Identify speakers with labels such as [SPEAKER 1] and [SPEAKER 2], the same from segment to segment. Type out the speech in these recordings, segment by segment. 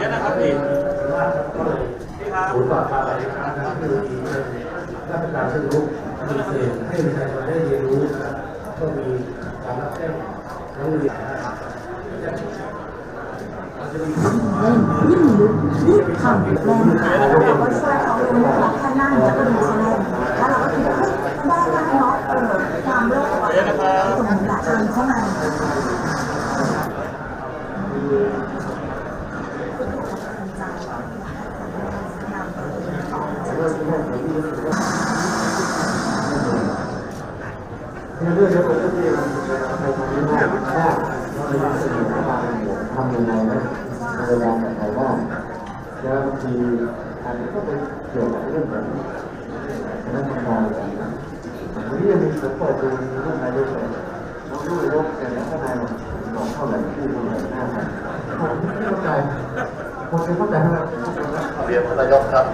[SPEAKER 1] เยอะนะครับพี่พี่ครับ
[SPEAKER 2] ศูนย์ปราบปรามอาชญากรรมนะครับคือมีมาตรการเชิงรุกมีเศษให้ประชาชนได้เรียนรู้ก็มีการรับแจ้งร้องเรียนนะครับมันจะมี
[SPEAKER 3] ทำแรงค่ะแล้วเราก็ช่วยเขาลงมาข้างหน้าจะเป็นแสดงแล้วเราก็คิดว่าเฮ้ยได้ได้เนาะเออความโลภอะตรงนี้แหละเดินเข้ามา
[SPEAKER 2] ทำยังไงนะในเวลาแบบไหนบ้างแล้วบางทีอันนี้ก็เป็นเกี่ยวกับเรื่องของคณะกรรมการนะวันนี้ยังมีผมเปิดดูเรื่องนายกเลยน้องลูกนายกแต่ละข้างในบอกเท่าไหร่ที่เท่าไหร่หน้าไหนผมไม่เข้าใจผมไม่เข้าใจเท่าไหร่
[SPEAKER 4] เรียนนายกครับ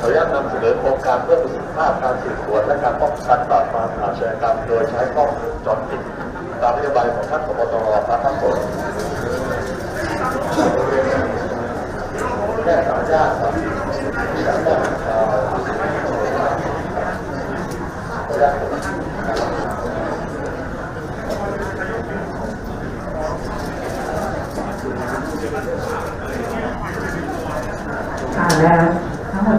[SPEAKER 4] ขออนุญาตนำเสนอโครงการเพื่อประสิทธิภาพการสืบสวนและการป้องกันปราบปรามอาชญากรรมโดยใช้กล้องวงจรปิดตามนโยบายของท่านผบตรพระทั้งหมดแค่สามญาติครับที่สามญาติอ่อขออนุญาต
[SPEAKER 5] ค่ะและทั้งหมด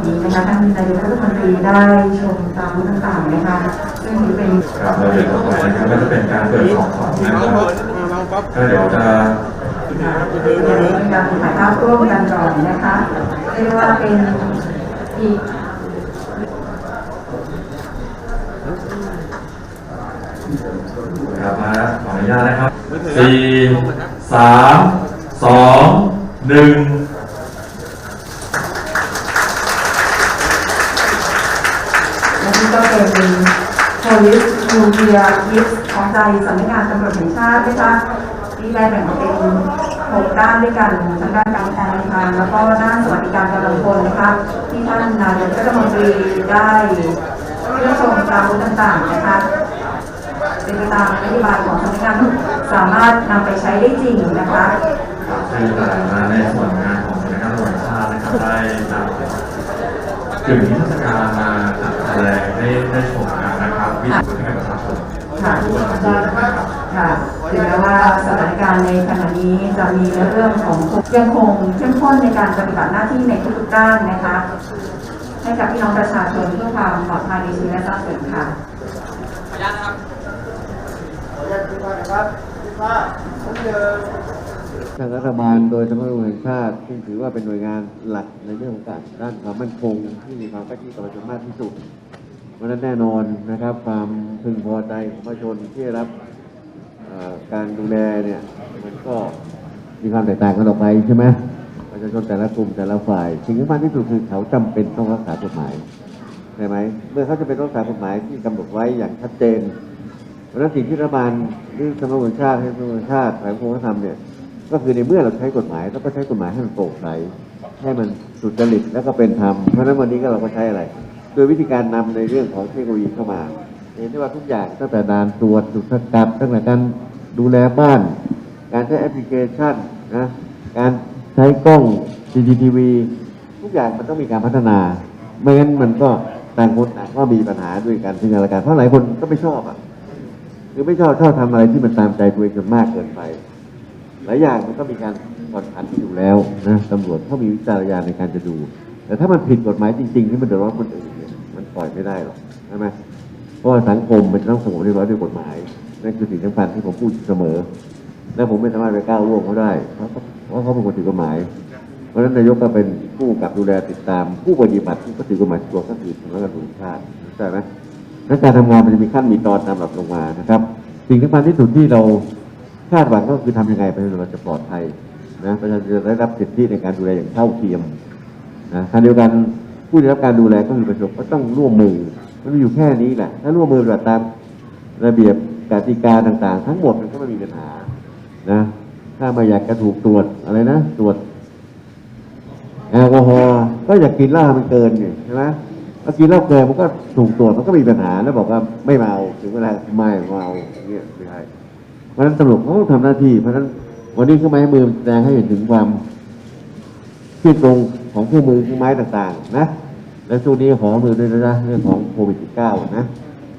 [SPEAKER 5] นี้นะคะท่านนายกรัฐมนตรีได้ชมตามรูปต่างๆนะคะซึ่งถือเป็น
[SPEAKER 6] ครับแล้วเดี๋ยวต่อไปนะครับก็จะเป็นการเปิดของขวัญนะครับก็เดี๋ยวจะ
[SPEAKER 5] เป็นการถ่ายภาพร่วมกันก่อนนะคะเรียกว่าเป็นอีก
[SPEAKER 6] ครับมาขออนุญาตนะครับสี่สามสองหนึ่ง
[SPEAKER 5] ดูเทียยิสของใจสำนักงานตำรวจแห่งชาตินะคะที่ได้แบ่งออกเป็นหกด้านด้วยกันทางด้านการแทนทางแล้วก็ด้านสวัสดิการกำลังพลนะคะที่ท่านนายกรัฐมนตรีได้เรื่องชมตามรูต่างๆนะคะเป็นไปตามนโยบายของสำนักงานสามารถนำไปใช้ได้จริงนะคะ
[SPEAKER 6] ครับซึ่งแต่มาในส่วนงานของสำนักงานตำรวจแห่งชาตินะครับได้นำกึ่งนิทรรศการมาจัดแสดงให้ได้ชมนะ ที่สุดให้ประชาชน
[SPEAKER 5] ค่ะ
[SPEAKER 6] ทุกคนนะครับ
[SPEAKER 5] ค่ะถึงแม้ว่าสถานการณ์ในขณะนี้จะมีในเรื่องของยังคงเข้มข้นในการปฏิบัติหน้าที่ในทุกๆด้านนะคะ ให้กับพี่น้องประชาชนเพื่อความปลอดภัยในชีวิตและทรัพย์สินค่ะ
[SPEAKER 2] ทางรัฐบาลโดยสำนักงานแห่งชาติซึ่งถือว่าเป็นหน่วยงานหลักในเรื่องของการด้านความมั่นคงที่มีความใกล้ชิดกับประชาชนมากที่สุด เพราะฉะนั้นแน่นอนนะครับ ความพึงพอใจของประชาชนที่รับการดูแลเนี่ยมันก็มีความแตกต่างกันออกไปใช่ไหมประชาชนแต่ละกลุ่มแต่ละฝ่าย สิ่งที่สำคัญที่สุดคือเขาจำเป็นต้องรักษากฎหมายใช่ไหมเมื่อเขาจะเป็นรักษากฎหมายที่กำหนดไว้อย่างชัดเจนเพราะนั้นสิ่งที่รัฐบาลหรือสำนักงานชาติให้สำนักงานชาติแผนโครงธรรมเนี่ยก็คือในเมื่อเราใช้กฎหมายเราก็ใช้กฎหมายให้มันโปร่งใสให้มันสุจริตแล้วก็เป็นธรรมเพราะฉะนั้นวันนี้ก็เราก็ใช้อะไร โดยวิธีการนำในเรื่องของเทคโนโลยีเข้ามา เห็นได้ว่าทุกอย่างตั้งแต่ด่านตรวจจุดสกัดตั้งแต่การดูแลบ้าน การใช้แอปพลิเคชันนะการใช้กล้อง CCTV ทุกอย่างมันต้องมีการพัฒนา ไม่งั้นมันก็ต่างคนต่างก็มีปัญหาด้วยกันซึ่งกันและกันเพราะหลายคนก็ไม่ชอบอะคือไม่ชอบชอบทำอะไรที่มันตามใจตัวเองจนมากเกินไป หลายอย่างมันก็มีการผ่อนผันอยู่แล้วนะตำรวจเขามีวิจารณญาณในการจะดู แต่ถ้ามันผิดกฎหมายจริงๆที่มันเดือดร้อนคนอื่นเนี่ยมันปล่อยไม่ได้หรอกใช่ไหมเพราะว่าสังคมมันจะต้องสงบเรียบร้อยด้วยกฎหมายนั่นคือสิ่งสำคัญที่ผมพูดเสมอ และผมไม่สามารถไปก้าวล่วงเขาได้เพราะเขาเพราะเขาเป็นคนถือกฎหมาย เพราะฉะนั้นนายกก็เป็นผู้กับดูแลติดตาม ผู้ปฏิบัติที่ก็ถือกฎหมายตัวก็คือสำนักงานตำรวจแห่งชาติเข้าใจไหมและการทำงานมันจะมีขั้นมีตอนตามหลับลงมานะครับ สิ่งสำคัญที่สุดที่เราคาดหวังก็คือทำยังไงประชาชนเราจะปลอดภัยนะประชาชนจะได้รับสิทธิในการดูแลอย่างเท่าเทียม นะขณะเดียวกันผู้ได้รับการดูแลก็คือประชาชนก็ต้องร่วมมือมันมีอยู่แค่นี้แหละ ถ้าร่วมมือแบบตามระเบียบกติกาต่าง ๆ ทั้งหมดมันก็ไม่มีปัญหานะถ้าไม่อยากจะถูกตรวจอะไรนะตรวจแอลกอฮอล์ก็อยากกินเหล้ามันเกินไงใช่ไหมถ้ากินเหล้าเกินมันก็ถูกตรวจมันก็มีปัญหาแล้วบอกว่าไม่เมาถึงเวลาไม่เมาเงี้ยไม่ใช่เพราะฉะนั้นตำรวจเขาต้องทำหน้าที่เพราะฉะนั้นวันนี้เครื่องไม้มือแสดงให้เห็นถึงความที่ตรง ของเครื่องมือเครื่องไม้ต่างๆ นะ และช่วงนี้ขอมือด้วยนะเรื่องของโควิด -19 นะ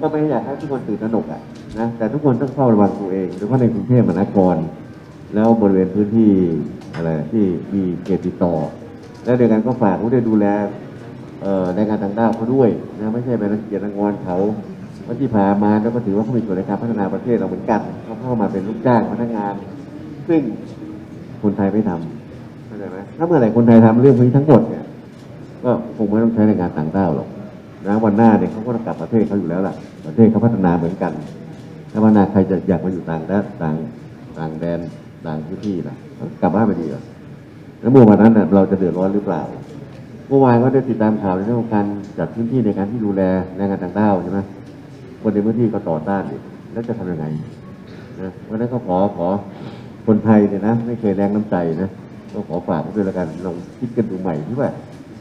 [SPEAKER 2] ก็ไม่อยากให้ทุกคนตื่นตระหนกอะนะแต่ทุกคนต้องเฝ้าระวังตัวเองโดยเฉพาะในกรุงเทพมหานคร แล้วบริเวณพื้นที่อะไรที่มีเขตติดต่อ และเดียวกันก็ฝากผู้ได้ดูแลเอ่อในงานต่างด้าวเขาด้วยนะไม่ใช่ไปรังเกียจรังงอนเขาเพราะที่ผ่านมาแล้วก็ถือว่าเขามีส่วนในการพัฒนาประเทศเราเหมือนกันเขาเข้ามาเป็นลูกจ้างพนักงาน ซึ่งคนไทยไม่ทำเข้า ใจไหมถ้าเมื่อไหร่คนไทยทำเรื่องพวกนี้ทั้งหมดเนี่ยก็คงไม่ต้องใช้แรงงานต่างด้าวหรอกนะวันหน้าเนี่ยเขาก็ต้องกลับประเทศเขาอยู่แล้วล่ะ ประเทศเขาพัฒนาเหมือนกัน ถ้าวันหน้าใครจะอยากมาอยู่ต่างแดนต่างต่างแดนต่างพื้นที่ล่ะกลับบ้านไปดีกว่าแล้วเมื่อวันนั้นน่ะเราจะเดือดร้อนหรือเปล่าเมื่อวานก็ได้ติดตามข่าวในเรื่องของการจัดพื้นที่ในการที่ดูแลแรงงานต่างด้าวใช่ไหมคนในพื้นที่ก็ต่อต้านอีกแล้วจะทำยังไงนะวันนั้นก็ขอขอคนไทยเนี่ยนะ ไม่เคยแรงน้ำใจนะ ก็ขอฝากไว้ด้วยล้วกันลองคิดกันดูใหม่ที่ว่า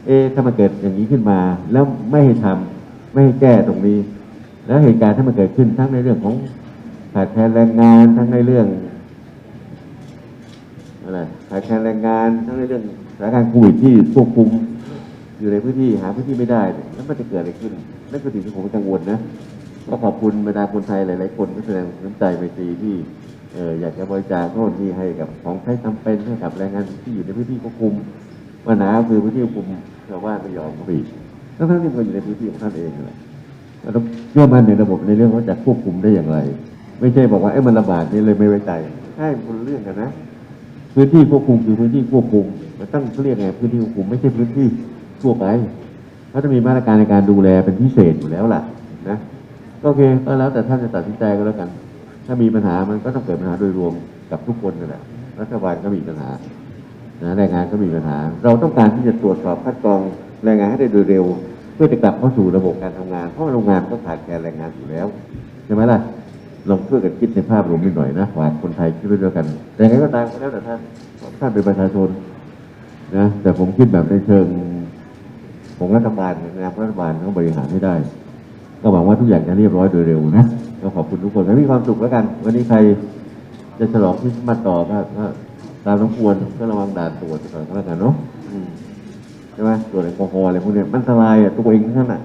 [SPEAKER 2] เอ๊ถ้ามันเกิดอย่างนี้ขึ้นมา แล้วไม่ให้ทำไม่ให้แก้ตรงนี้ แล้วเหตุการณ์ที่มันเกิดขึ้นทั้งในเรื่องของขาดแคลนแรงงานทั้งในเรื่องอะไรขาดแคลนแรงงานทั้งในเรื่องสถานการณ์โควิดที่ควบคุมอยู่ในพื้นที่หาพื้นที่ไม่ได้ แล้วมันจะเกิดอะไรขึ้นนั่นคือสิ่งที่ผมกังวลนะก็ขอบคุณบรรดาคนไทยหลาย ๆ คนที่แสดงน้ำใจไมตรีที่ เอออยากจะบริจาคโน่นนี่ให้กับของใช้จำเป็นให้กับแรงงานที่อยู่ในพื้นที่ควบคุมปัญหาคือพื้นที่ควบคุมชาวบ้านไม่ยอมเข้าไปอีทั้งทั้งที่มันอยู่ในพื้นที่ของท่านเองนั่นและเราต้องเชื่อมั่นในระบบในเรื่องว่าจะควบคุมได้อย่างไร ไม่ใช่บอกว่าเอ้มันระบาดนี่เลยไม่ไว้ใจใช่คนเรื่องกันนะ พื้นที่ควบคุมคือพื้นที่ควบคุมมันต้องเขาเรียกไงพื้นที่ควบคุมไม่ใช่พื้นที่ทั่วไปเขาจะมีมาตรการในการดูแลเป็นพิเศษอยู่แล้วล่ะนะก็โอเคก็แล้วแต่ท่านจะตัดสินใจก็แล้วกัน ถ้ามีปัญหามันก็ต้องเกิดปัญหาโดยรวมกับทุกคนนั่นแหละรัฐบาลก็มีปัญหานะแรงงานก็มีปัญหา เราต้องการที่จะตรวจสอบคัดกรองแรงงานให้ได้โดยเร็ว เพื่อจะกลับเข้าสู่ระบบการทำงาน เพราะโรงงานก็ขาดแคลนแรงงานอยู่แล้วใช่ไหมล่ะลองช่วยกันคิดในภาพรวมนิดหน่อยนะฝากคนไทยคิดไปด้วยกันแต่ไงก็ตามก็แล้วแต่ท่านท่านเป็นประชาชนนะแต่ผมคิดแบบในเชิงของรัฐบาลนะรัฐบาลต้องบริหารให้ได้ ก็หวังว่าทุกอย่างจะเรียบร้อยโดยเร็วนะ ก็ขอบคุณทุกคนและมีความสุขแล้วกัน วันนี้ใครจะฉลองคริสต์มาสต่อก็ก็ตามน้องควรก็ระวังด่านตรวจก่อนก็แล้วกันเนาะอืมใช่ไหมตรวจแอลกอฮอล์อะไรพวกเนี้ยมันอันตรายอะตัวเองทั้งนั้นอะ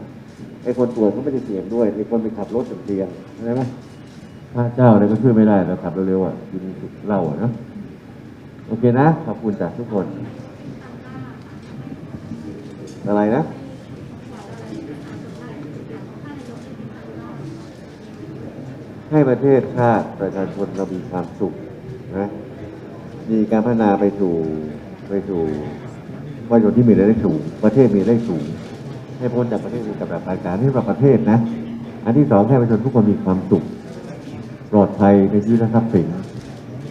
[SPEAKER 2] ไอ้คนตรวจก็ไม่ได้เสี่ยงด้วยไอ้คนไปขับรถเสี่ยงใช่ไหมพระเจ้าอะไรก็ช่วยไม่ได้เราขับเร็วๆอะกินเหล้าอะเนาะโอเคนะ ขอบคุณจากทุกคน อะไรนะ ให้ประเทศชาติประชาชนเรามีความสุขนะมีการพัฒนาไปสู่ไปสู่ประโยชน์ที่มีรายได้สูง ประเทศมีรายได้สูง ให้พ้นจากประเทศมีกำลังปานกางนี่สำหรับประเทศนะ อันที่สองให้ประชาชนทุกคนมีความสุข ปลอดภัยในชีวิตและทรัพย์สิน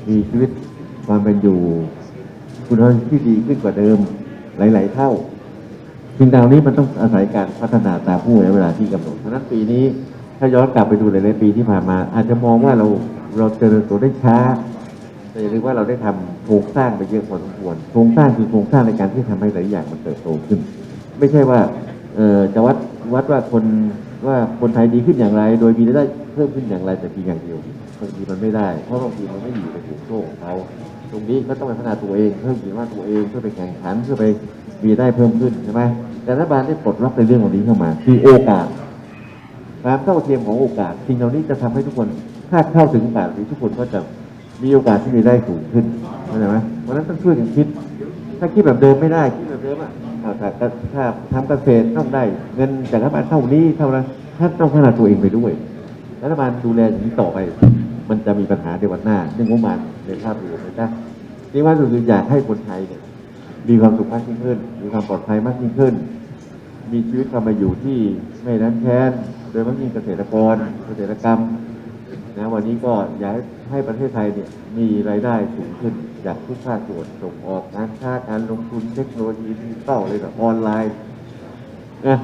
[SPEAKER 2] มีชีวิตความเป็นอยู่ คุณภาพที่ดีขึ้นกว่าเดิมหลาย ๆ เท่าสิ่งเหล่านี้มันต้องอาศัยการพัฒนาตามผู้ในเวลาที่กำหนดเพราะฉะนั้นปีนี้ ถ้าย้อนกลับไปดูหลายๆปีที่ผ่านมา อาจจะมองว่าเราเราเจริญตัวได้ช้า แต่อย่าลืมว่าเราได้ทำโครงสร้างไปเยอะพอสมควรโครงสร้างคือโครงสร้างในการที่ทำให้หลายอย่างมันเติบโตขึ้น ไม่ใช่ว่าเออจะวัดวัดว่าคนว่าคนไทยดีขึ้นอย่างไร โดยมีรายได้เพิ่มขึ้นอย่างไรแต่เพียงอย่างเดียวบางทีมันไม่ได้เพราะบางทีมันไม่อยู่ในกลุ่มโซ่ของเขาตรงนี้ก็ต้องไปพัฒนาตัวเองเพิ่มขีดว่าตัวเองเพื่อไปแข่งขันเพื่อไปมีได้เพิ่มขึ้นใช่ไหมแต่รัฐบาลได้ปลดล็อกในเรื่องเหล่านี้เข้ามาคือโอกาส ความเท่าเทียมของโอกาสสิ่งเหล่านี้จะทำให้ทุกคนถ้าเข้าถึงโอกาสนี้ทุกคนก็จะมีโอกาสที่มีได้สูงขึ้นเข้าใจไหมเพราะนั้นต้องช่วยกันคิด ถ้าคิดแบบเดิมไม่ได้คิดแบบเดิมอะอ้าถ้าถ้าทำเกษตรต้องได้ เงินจากรัฐบาลเท่านี้เท่านั้นท่านต้องพัฒนาตัวเองไปด้วยรัฐบาลดูแลอย่างนี้ต่อไป มันจะมีปัญหาในวันหน้าเรื่องงบประมาณในภาพรวมนะจ๊ะที่ว่าคืออยากให้คนไทยเนี่ยมีความสุขมากยิ่งขึ้น มีความปลอดภัยมากยิ่งขึ้น มีชีวิตความมาอยู่ที่ไม่ร้นแค้น โดยเฉพาะยิ่งเกษตรกรเกษตรกรรมนะวันนี้ก็อยากให้ประเทศไทยเนี่ยมีรายได้สูงขึ้นจากทุกภาคส่วนส่งออกการค้าการลงทุนเทคโนโลยีดิจิตอลอะไรแบบออนไลน์นะ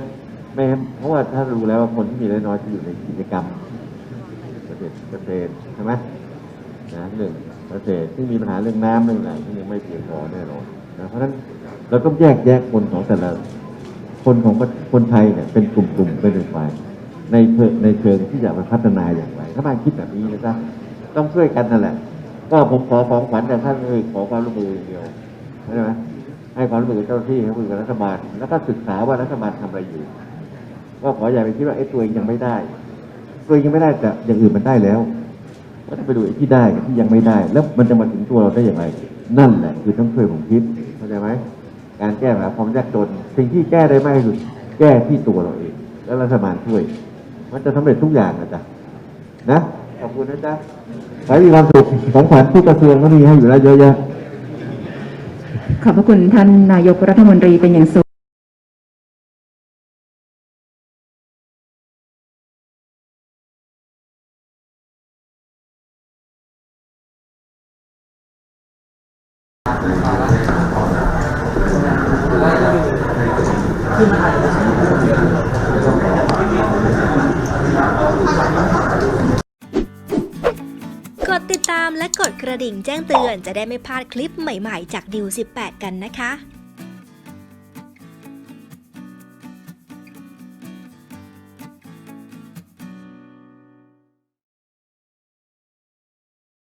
[SPEAKER 2] ไม่เพราะว่าถ้ารู้แล้วว่าคนที่มีรายน้อยจะอยู่ในกิจกรรมเกษตรเกษตรใช่ไหมนะหนึ่งเกษตรที่มีปัญหาเรื่องน้ำเรื่องอะไรที่ยังไม่เพียงพอแน่นอนนะเพราะฉะนั้นเราต้องแยกแยะคนของแต่ละคนของคนไทยเนี่ยเป็นกลุ่มๆเป็นฝ่าย ในเชิงในเชิงที่จะมาพัฒนาอย่างไรถ้ามาคิดแบบนี้นะจ๊ะต้องช่วยกันนั่นแหละ ก็ผมขอของขวัญจากท่านเลยขอความร่วมมืออย่างเดียวใช่ไหมให้ความร่วมมือกับเจ้าหน้าที่ให้ความร่วมมือกับรัฐบาลแล้วก็ศึกษาว่ารัฐบาลทำอะไรอยู่ก็ขออย่าไปคิดว่าไอ้ตัวเองยังไม่ได้ ตัวเองยังไม่ได้แต่อย่างอื่นมันได้แล้วก็ต้องไปดูไอ้ที่ได้กับที่ยังไม่ได้ แล้วมันจะมาถึงตัวเราได้อย่างไร นั่นแหละคือต้องช่วยผมคิดเข้าใจไหมการแก้ปัญหาความยากจน สิ่งที่แก้ได้มากที่สุดแก้ที่ตัวเราเอง แล้วรัฐบาลช่วย มันจะสำเร็จทุกอย่างนะจ๊ะนะขอบคุณนะจ๊ะขอให้มีความสุขของขวัญที่กระทรวงก็มีให้อยู่แล้วเยอะแยะ
[SPEAKER 5] ขอบพระคุณท่านนายกรัฐมนตรีเป็นอย่างสูง
[SPEAKER 7] ดติดตามและกดกระดิ่งแจ้งเตือนจะได้ไม่พลาดคลิปใหม่ๆ จากดิว18 กันนะคะ